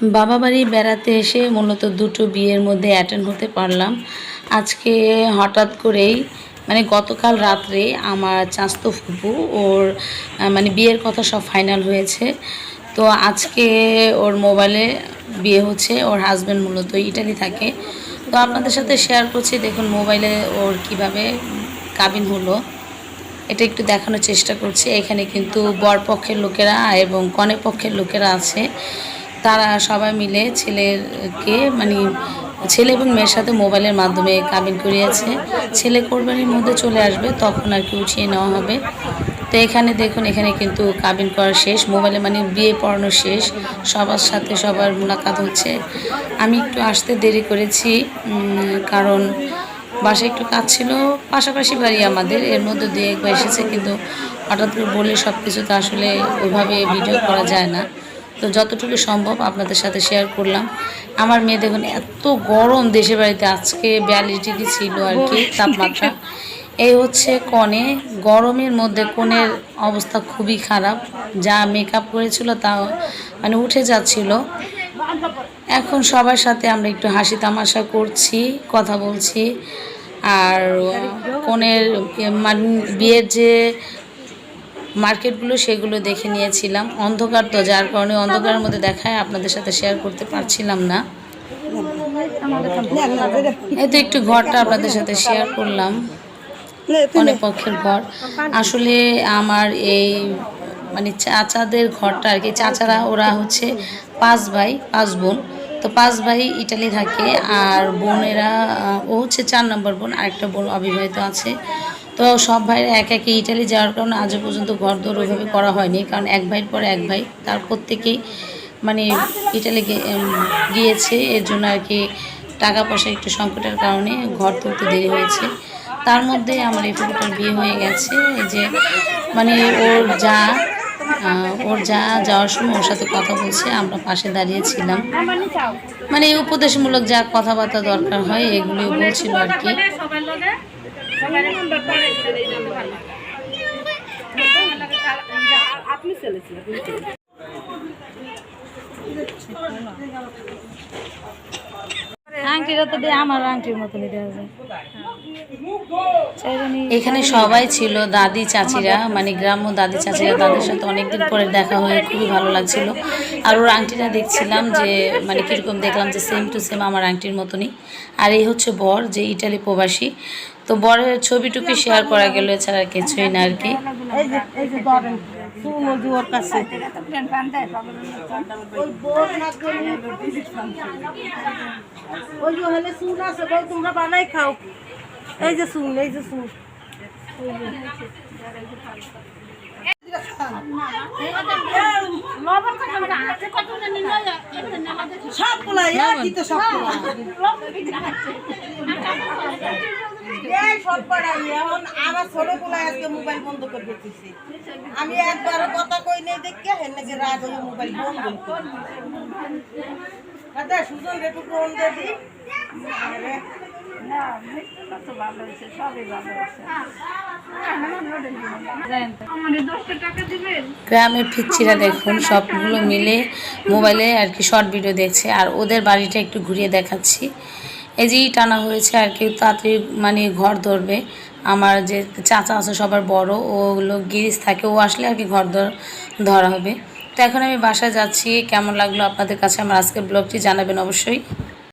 বাবা বাড়ি বেড়াতে এসে মূলত দুটো বিয়ের মধ্যে অ্যাটেন্ড হতে পারলাম। আজকে হঠাৎ করেই মানে গতকাল রাত্রে আমার চাস্তো ফুপু, ওর মানে বিয়ের কথা সব ফাইনাল হয়েছে। তো আজকে ওর মোবাইলে বিয়ে হচ্ছে, ওর হাজব্যান্ড মূলত ইটালি থাকে। তো আপনাদের সাথে শেয়ার করছি, দেখুন মোবাইলে ওর কীভাবে কাবিন হলো। এটা একটু দেখানোর চেষ্টা করছি। এখানে কিন্তু বর পক্ষের লোকেরা এবং কনে পক্ষের লোকেরা আছে। তারা সবাই মিলে ছেলেকে মানে ছেলে এবং মেয়ের সাথে মোবাইলের মাধ্যমে কাবিন করিয়েছে। ছেলে কোরবানির মধ্যে চলে আসবে, তখন আর কি উঠিয়ে নেওয়া হবে। তো এখানে দেখুন, এখানে কিন্তু কাবিন করা শেষ, মোবাইলে মানে বিয়ে পড়ানো শেষ, সবার সাথে সবার মোলাকাত হচ্ছে। আমি একটু আসতে দেরি করেছি কারণ বাসায় একটু কাজ ছিল, পাশাপাশি বাড়ি আমাদের, এর মধ্যে দু একবার এসেছে, কিন্তু হঠাৎ করে বলে সব কিছু তো আসলে ওইভাবে ভিডিও করা যায় না। তো যতটুকু সম্ভব আপনাদের সাথে শেয়ার করলাম। আমার মেয়ে দেখুন এত গরম দেশের বাড়িতে আজকে বিয়াল্লিশ ডিগ্রি ছিল আর কি তাপমাত্রা। এই হচ্ছে কনে গরমের মধ্যে কনের অবস্থা খুবই খারাপ। যা মেকআপ করেছিল তা মানে উঠে যাচ্ছিল। এখন সবার সাথে আমরা একটু হাসি তামাশা করছি কথা বলছি। আর কনের মানে বিয়ের যে মার্কেটগুলো সেগুলো দেখে নিয়েছিলাম। অন্ধকার তো, যার কারণে অন্ধকারের মধ্যে দেখায় আপনাদের সাথে শেয়ার করতে পারছিলাম না। এই তো একটু ঘরটা আপনাদের সাথে শেয়ার করলাম। অনেক পক্ষের ঘর। আসলে আমার এই মানে চাচাদের ঘরটা আর কি, চাচারা ওরা হচ্ছে পাঁচ ভাই, পাঁচ বোন। তো পাঁচ ভাই ইটালি থাকে, আর বোনেরা ও হচ্ছে চার নম্বর বোন, আরেকটা বোন অবিবাহিত আছে। তো সব ভাইরা এক একে ইটালি যাওয়ার কারণে আজও পর্যন্ত ঘর দৌড় ওইভাবে করা হয়নি। কারণ এক ভাইয়ের পর এক ভাই তার প্রত্যেকেই মানে ইটালি গিয়েছে। এর জন্য আর কি টাকা পয়সা একটু সংকটের কারণে ঘর তুলতে দেরি হয়েছে। তার মধ্যে আমার এই ফুপুটার বিয়ে হয়ে গেছে। যে মানে ওর যা ওর যা যাওয়ার সময় ওর সাথে কথা বলছে। আমরা পাশে দাঁড়িয়েছিলাম মানে উপদেশমূলক যা কথাবার্তা দরকার হয় এগুলি বলছিল আর কি। আপনি চলেছিলেন আংটিটা তো দিয়ে আমার আংটির মতনই দেওয়া যায়। এখানে সবাই ছিল, দাদি, চাচিরা মানে গ্রাম্য দাদি, চাচিরা তাদের সাথে অনেকদিন পরে দেখা হয়ে খুবই ভালো লাগছিল। আর ওর আংটিটা দেখছিলাম যে মানে কীরকম দেখলাম যে সেম টু সেম আমার আংটির মতনই। আর এই হচ্ছে বর, যে ইটালি প্রবাসী। তো বরের ছবিটুকু শেয়ার করা গেল, এছাড়া কিছুই না আর কি। তোমরা বানাই খাও। এই যে শুন, এই যে শুন। একই তো সব আমি একবার কথা কই নেই দেখে হেন নাকি রাগ হয়ে মোবাইল বন্ধ করে দাদা, সুজন একটু ফোন দিয়ে দি। আরে গ্রামের পিচ্ছিরা দেখুন, সবগুলো মিলে মোবাইলে আর কি শর্ট ভিডিও দেখছে, আর ওদের বাড়িটা একটু ঘুরিয়ে দেখাচ্ছি। এই যে ইট টানা হয়েছে আর কি, তাড়াতাড়ি মানে ঘর ধরবে। আমার যে চাচা আছে, সবার বড়, ওগুলো গিরিজ থাকে, ও আসলে আর কি ঘর ধর- ধরা হবে। তো এখন আমি বাসায় যাচ্ছি, কেমন লাগল আপনাদের কাছে আমার আজকের ব্লগটি জানাবেন অবশ্যই।